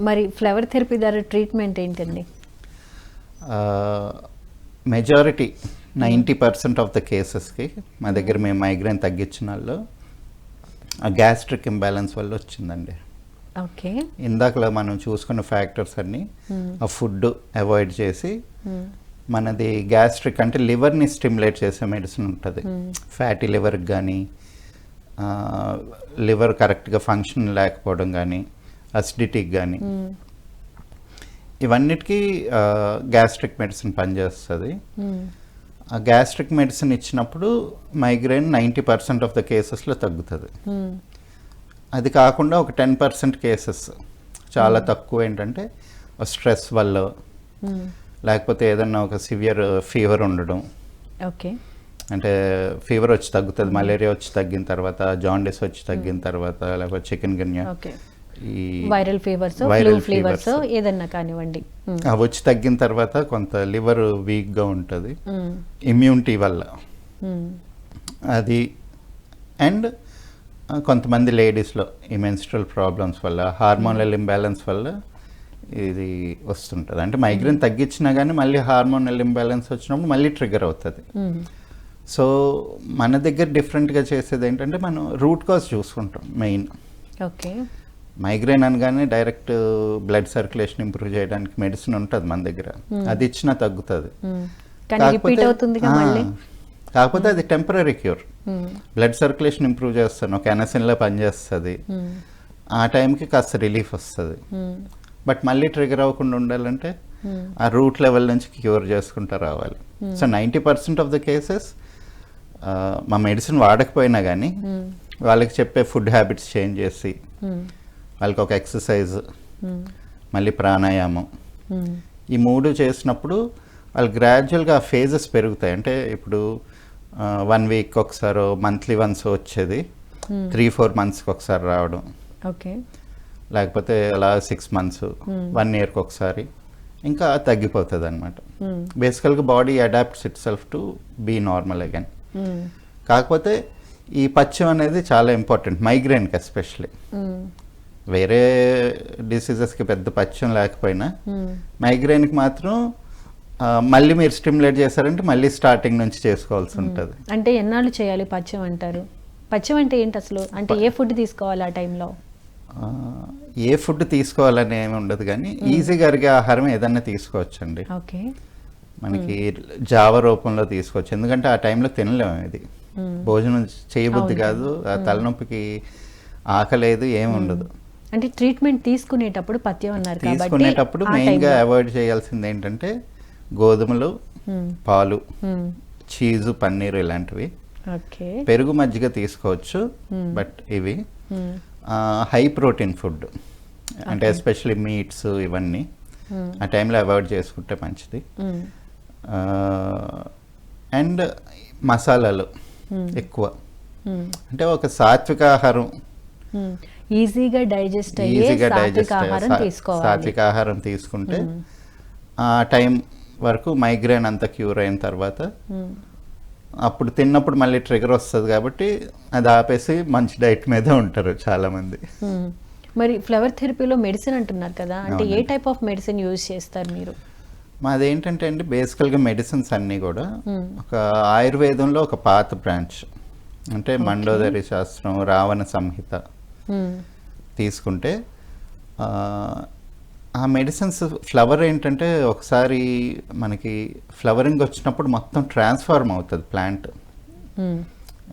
మరి flower therapy ద్వారా treatment ఏంటండి? Majority ninety percent of the కేసెస్కి మా దగ్గర మేము మైగ్రేన్ తగ్గించిన వాళ్ళు ఆ గ్యాస్ట్రిక్ ఇంబ్యాలెన్స్ వల్ల వచ్చిందండి. ఓకే. ఇందాకలో మనం చూసుకున్న ఫ్యాక్టర్స్ అన్నీ ఆ ఫుడ్ అవాయిడ్ చేసి మనది గ్యాస్ట్రిక్ అంటే లివర్ని స్టిమ్యులేట్ చేసే మెడిసిన్ ఉంటుంది. ఫ్యాటీ లివర్కి కానీ లివర్ కరెక్ట్గా ఫంక్షన్ లేకపోవడం కానీ అసిడిటీకి కానీ ఇవన్నిటికీ గ్యాస్ట్రిక్ మెడిసిన్ పనిచేస్తుంది. ఆ గ్యాస్ట్రిక్ మెడిసిన్ ఇచ్చినప్పుడు migraine ninety percent of the కేసెస్లో తగ్గుతుంది. అది కాకుండా ఒక టెన్ పర్సెంట్ కేసెస్ చాలా తక్కువ ఏంటంటే స్ట్రెస్ వల్ల లేకపోతే ఏదన్నా ఒక సివియర్ ఫీవర్ ఉండడం. ఓకే. అంటే ఫీవర్ వచ్చి తగ్గుతుంది మలేరియా వచ్చి తగ్గిన తర్వాత జాండీస్ వచ్చి తగ్గిన తర్వాత లేకపోతే చికెన్ గన్యా. ఈ వైరల్ ఫీవర్స్ ఫ్లీవర్స్ fevers. ఏదన్నా కానివ్వండి. అవి వచ్చి తగ్గిన తర్వాత కొంత లివర్ వీక్గా ఉంటుంది. ఇమ్యూనిటీ వల్ల. అది అండ్ కొంతమంది లేడీస్లో ఈ మెన్స్ట్రల్ ప్రాబ్లమ్స్ వల్ల హార్మోనల్ ఇంబ్యాలెన్స్ వల్ల ఇది వస్తుంటుంది అంటే మైగ్రేన్ తగ్గించినా కానీ మళ్ళీ హార్మోనల్ ఇంబ్యాలెన్స్ వచ్చినప్పుడు మళ్ళీ ట్రిగర్ అవుతుంది. సో మన దగ్గర డిఫరెంట్గా చేసేది ఏంటంటే మనం రూట్ కాజ్ చూసుకుంటాం మెయిన్ ఓకే మైగ్రేన్ అనగానే డైరెక్ట్ బ్లడ్ సర్క్యులేషన్ ఇంప్రూవ్ చేయడానికి మెడిసిన్ ఉంటుంది మన దగ్గర అది ఇచ్చినా తగ్గుతుంది మళ్ళీ కాకపోతే అది temporary cure hmm. Blood circulation improve చేస్తాను ఒక ఎనసిన్లో పనిచేస్తుంది. ఆ టైంకి కాస్త రిలీఫ్ వస్తుంది. బట్ మళ్ళీ ట్రిగర్ అవ్వకుండా ఉండాలంటే. ఆ రూట్ లెవెల్ నుంచి క్యూర్ చేసుకుంటూ రావాలి so ninety percent of the cases మా మెడిసిన్ వాడకపోయినా కానీ. వాళ్ళకి చెప్పే ఫుడ్ హ్యాబిట్స్ చేంజ్ చేసి. వాళ్ళకి ఒక ఎక్సర్సైజ్ మ్మ్. మళ్ళీ ప్రాణాయామం. మ్మ్. ఈ మూడు చేసినప్పుడు వాళ్ళు గ్రాడ్యువల్గా ఫేజెస్ పెరుగుతాయి. అంటే ఇప్పుడు వన్ వీక్ ఒకసారి మంత్లీ వన్స్ వచ్చేది. త్రీ ఫోర్ మంత్స్కి ఒకసారి రావడం. ఓకే లేకపోతే అలా సిక్స్ మంత్స్ వన్ ఇయర్కి ఒకసారి. ఇంకా తగ్గిపోతుంది అనమాట. బేసికల్గా body adapts itself to be normal again. కాకపోతే ఈ పచ్చం అనేది చాలా ఇంపార్టెంట్ మైగ్రేన్కి ఎస్పెషల్లీ మ్మ్. వేరే డిసీజెస్కి పెద్ద పచ్చం లేకపోయినా మ్మ్. మైగ్రేన్కి మాత్రం మళ్ళీ మీరు స్టిమ్యులేట్ చేశారంటే మళ్ళీ స్టార్టింగ్ నుంచి చేసుకోవాల్సి ఉంటుంది. అంటే ఎన్నాళ్ళు చేయాలి పచ్చం అంటారు? పచ్చం అంటే ఏంటి అసలు? అంటే ఏ ఫుడ్ తీసుకోవాలి ఆ టైంలో? ఏ ఫుడ్ తీసుకోవాలని ఏమి ఉండదు కానీ ఈజీగా అరిగే ఆహారం ఏదన్నా తీసుకోవచ్చండి. ఓకే. మనకి జావ రూపంలో తీసుకోవచ్చు. ఎందుకంటే ఆ టైంలో తినలేము ఇది. భోజనం చేయబుద్ధి కాదు. ఆ తలనొప్పికి ఆకలేదు ఏమి ఉండదు. అంటే ట్రీట్మెంట్ తీసుకునేటప్పుడు పథ్యం అన్నారు తీసుకునేటప్పుడు మెయిన్గా. అవాయిడ్ చేయాల్సింది ఏంటంటే గోధుమలు మ్మ్. పాలు మ్మ్. చీజు పన్నీర్ ఇలాంటివి పెరుగు మజ్జిగ తీసుకోవచ్చు బట్ ఇవి. హై ప్రోటీన్ ఫుడ్ అంటే ఎస్పెషల్లీ మీట్స్ ఇవన్నీ. ఆ టైంలో అవాయిడ్ చేసుకుంటే మంచిది. అండ్ మసాలాలు ఎక్కువ. అంటే ఒక సాత్విక ఆహారం. ఈజీగా డైజెస్ట్ అయ్యే ఈజీగా సాత్విక డైజెస్ట్ ఆహారం తీసుకోవాలి సాత్విక ఆహారం తీసుకుంటే ఆ టైం వరకు మైగ్రేన్ అంతా క్యూర్ అయిన తర్వాత. అప్పుడు తిన్నప్పుడు మళ్ళీ ట్రిగర్ వస్తుంది కాబట్టి అది ఆపేసి మంచి డైట్ మీదే ఉంటారు చాలామంది. మరి ఫ్లవర్ థెరపీలో మెడిసిన్ అంటున్నారు కదా అంటే ఏ. టైప్ ఆఫ్ మెడిసిన్ యూజ్ చేస్తారు మీరు మాది ఏంటంటే అండి బేసికల్గా మెడిసిన్స్ అన్నీ కూడా. ఒక ఆయుర్వేదంలో ఒక పాత బ్రాంచ్ అంటే మండోదరి శాస్త్రం రావణ సంహిత. తీసుకుంటే ఆ, మెడిసిన్స్ ఫ్లవర్ ఏంటంటే ఒకసారి మనకి ఫ్లవరింగ్ వచ్చినప్పుడు మొత్తం ట్రాన్స్ఫార్మ్ అవుతుంది ప్లాంట్ మ్మ్.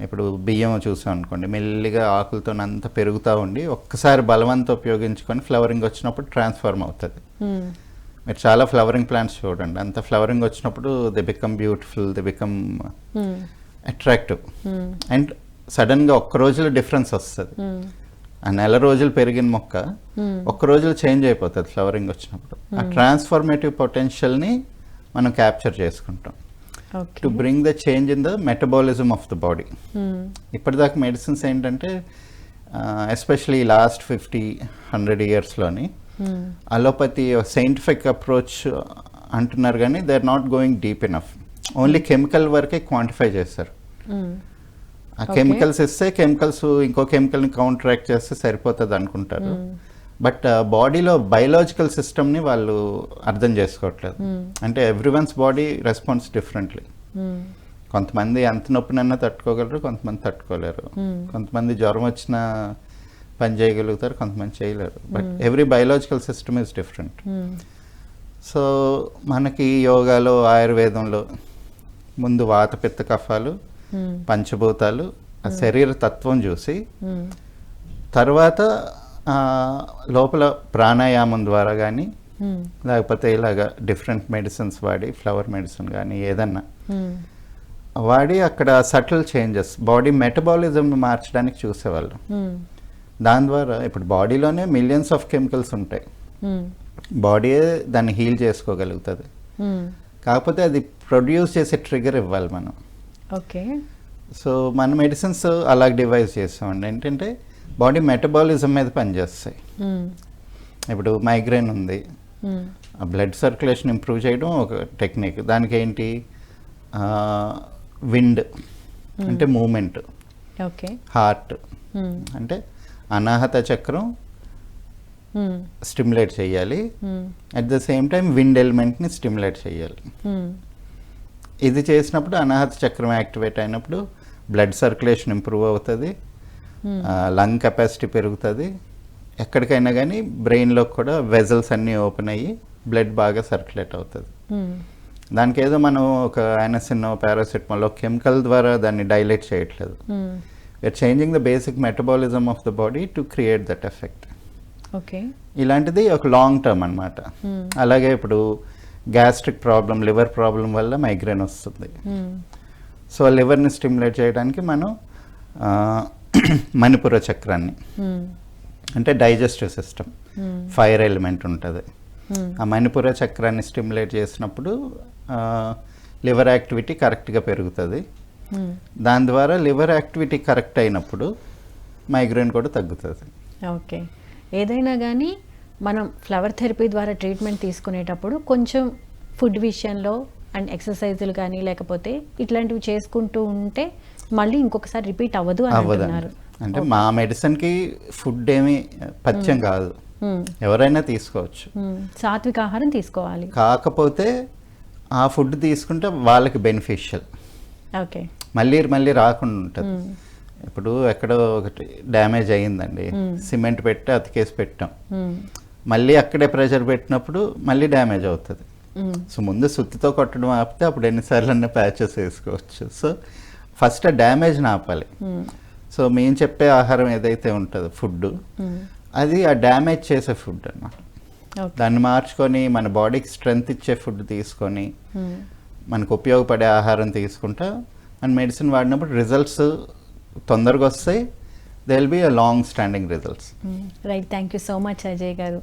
ఇప్పుడు బియ్యం చూసాం అనుకోండి మెల్లిగా ఆకులతో అంతా పెరుగుతూ ఉండి ఒక్కసారి బలవంతం ఉపయోగించుకొని ఫ్లవరింగ్ వచ్చినప్పుడు ట్రాన్స్ఫార్మ్ అవుతుంది మ్మ్. మీరు చాలా ఫ్లవరింగ్ ప్లాంట్స్ చూడండి అంత ఫ్లవరింగ్ వచ్చినప్పుడు they become beautiful they become. Attractive. And సడన్గా ఒక్క రోజులో డిఫరెన్స్ వస్తుంది. ఆ నెల రోజులు పెరిగిన మొక్క. ఒక్క రోజులో చేంజ్ అయిపోతుంది ఫ్లవరింగ్ వచ్చినప్పుడు ఆ ట్రాన్స్ఫార్మేటివ్ పొటెన్షియల్ని మనం క్యాప్చర్ చేసుకుంటాం to bring the change in the metabolism of the body. ఇప్పటిదాకా మెడిసిన్స్ ఏంటంటే ఎస్పెషలీ లాస్ట్ ఫిఫ్టీ హండ్రెడ్ ఇయర్స్లోని. అలోపతి సైంటిఫిక్ అప్రోచ్ అంటున్నారు కానీ they are not going deep enough only chemical వరకే క్వాంటిఫై చేస్తారు. ఆ. కెమికల్స్ ఇస్తే కెమికల్స్ ఇంకో కెమికల్ని కౌంటరాక్ట్ చేస్తే సరిపోతుంది అనుకుంటారు బట్ బాడీలో బయలాజికల్ సిస్టమ్ని వాళ్ళు అర్థం చేసుకోవట్లేదు అంటే everyone's body response differently. కొంతమంది ఎంత నొప్పినన్నా తట్టుకోగలరు కొంతమంది తట్టుకోలేరు Hmm. కొంతమంది జ్వరం వచ్చినా పని చేయగలుగుతారు కొంతమంది చేయలేరు but every biological system is different. So మనకి యోగాలో ఆయుర్వేదంలో ముందు వాత పిత్త కఫాలు. పంచభూతాలు ఆ శరీర తత్వం చూసి. తర్వాత లోపల ప్రాణాయామం ద్వారా కానీ. లేకపోతే ఇలాగ డిఫరెంట్ మెడిసిన్స్ వాడి ఫ్లవర్ మెడిసిన్ కానీ ఏదన్నా. వాడి అక్కడ సటిల్ చేంజెస్ బాడీ మెటబాలిజం మార్చడానికి చూసేవాళ్ళు. దాని ద్వారా ఇప్పుడు బాడీలోనే మిలియన్స్ ఆఫ్ కెమికల్స్ ఉంటాయి. బాడీయే దాన్ని హీల్ చేసుకోగలుగుతుంది. కాకపోతే అది ప్రొడ్యూస్ చేసే ట్రిగర్ ఇవ్వాలి మనం ఓకే. సో మన మెడిసిన్స్ అలా డివైజ్ చేస్తామండి. ఏంటంటే బాడీ మెటబాలిజం మీద పనిచేస్తాయి. ఇప్పుడు మైగ్రేన్ ఉంది. బ్లడ్ సర్క్యులేషన్ ఇంప్రూవ్ చేయడం ఒక టెక్నిక్. దానికి ఏంటి విండ్ అంటే మూమెంట్. ఓకే. హార్ట్. అంటే అనాహత చక్రం. స్టిమ్యులేట్ చేయాలి. At the same time wind ఎలిమెంట్ని stimulate చేయాలి. ఇది చేసినప్పుడు అనాహత చక్రం యాక్టివేట్ అయినప్పుడు బ్లడ్ సర్క్యులేషన్ ఇంప్రూవ్ అవుతుంది మ్మ్. లంగ్ కెపాసిటీ పెరుగుతుంది ఎక్కడికైనా కానీ బ్రెయిన్లో కూడా వెజల్స్ అన్నీ ఓపెన్ అయ్యి బ్లడ్ బాగా సర్క్యులేట్ అవుతుంది మ్మ్. దానికి ఏదో మనం ఒక యానసిన్ పారాసిటమాల్ కెమికల్ ద్వారా దాన్ని డైలేట్ చేయట్లేదు. We are changing the basic metabolism of the body to create that effect okay ఇలాంటిది ఒక లాంగ్ టర్మ్ అనమాట. అలాగే ఇప్పుడు గ్యాస్ట్రిక్ ప్రాబ్లం లివర్ ప్రాబ్లం వల్ల మైగ్రేన్ వస్తుంది. సో లివర్ని స్టిమ్యులేట్ చేయడానికి మనం మణిపుర చక్రాన్ని అంటే డైజెస్టివ్ సిస్టమ్ ఫైర్ ఎలిమెంట్ ఉంటుంది. ఆ మణిపుర చక్రాన్ని స్టిమ్యులేట్ చేసినప్పుడు లివర్ యాక్టివిటీ కరెక్ట్గా పెరుగుతుంది. దాని ద్వారా లివర్ యాక్టివిటీ కరెక్ట్ అయినప్పుడు మైగ్రేన్ కూడా తగ్గుతుంది. ఓకే. ఏదైనా కానీ మనం ఫ్లవర్ థెరపీ ద్వారా ట్రీట్మెంట్ తీసుకునేటప్పుడు కొంచెం ఫుడ్ విషయంలో అండ్ ఎక్సర్సైజులు కానీ లేకపోతే ఇట్లాంటివి చేసుకుంటూ ఉంటే మళ్ళీ ఇంకొకసారి రిపీట్ అవ్వదు అని అంటున్నారు. అంటే మా మెడిసిన్కి ఫుడ్ ఏమి పథ్యం కాదు. ఎవరైనా తీసుకోవచ్చు. సాత్విక ఆహారం తీసుకోవాలి. కాకపోతే ఆ ఫుడ్ తీసుకుంటే వాళ్ళకి బెనిఫిషియల్ ఓకే. మళ్ళీ మళ్ళీ రాకుండా ఉంటుంది. ఇప్పుడు ఎక్కడో ఒకటి డ్యామేజ్ అయ్యిందండి. సిమెంట్ పెట్టి అతికేసి పెట్టాం. మళ్ళీ అక్కడే ప్రెషర్ పెట్టినప్పుడు మళ్ళీ డ్యామేజ్ అవుతుంది. సో ముందు సుత్తితో కొట్టడం ఆపితే అప్పుడు ఎన్నిసార్లు అన్న ప్యాచెస్ వేసుకోవచ్చు సో ఫస్ట్ ఆ డ్యామేజ్ని ఆపాలి. సో మేము చెప్పే ఆహారం ఏదైతే ఉంటుందో ఫుడ్. అది ఆ డ్యామేజ్ చేసే ఫుడ్ అన్నమాట దాన్ని మార్చుకొని మన బాడీకి స్ట్రెంగ్త్ ఇచ్చే ఫుడ్ తీసుకొని. మనకు ఉపయోగపడే ఆహారం తీసుకుంటా మన మెడిసిన్ వాడినప్పుడు రిజల్ట్స్ తొందరగా వస్తాయి they will be a long standing results right thank you so much Ajay గారు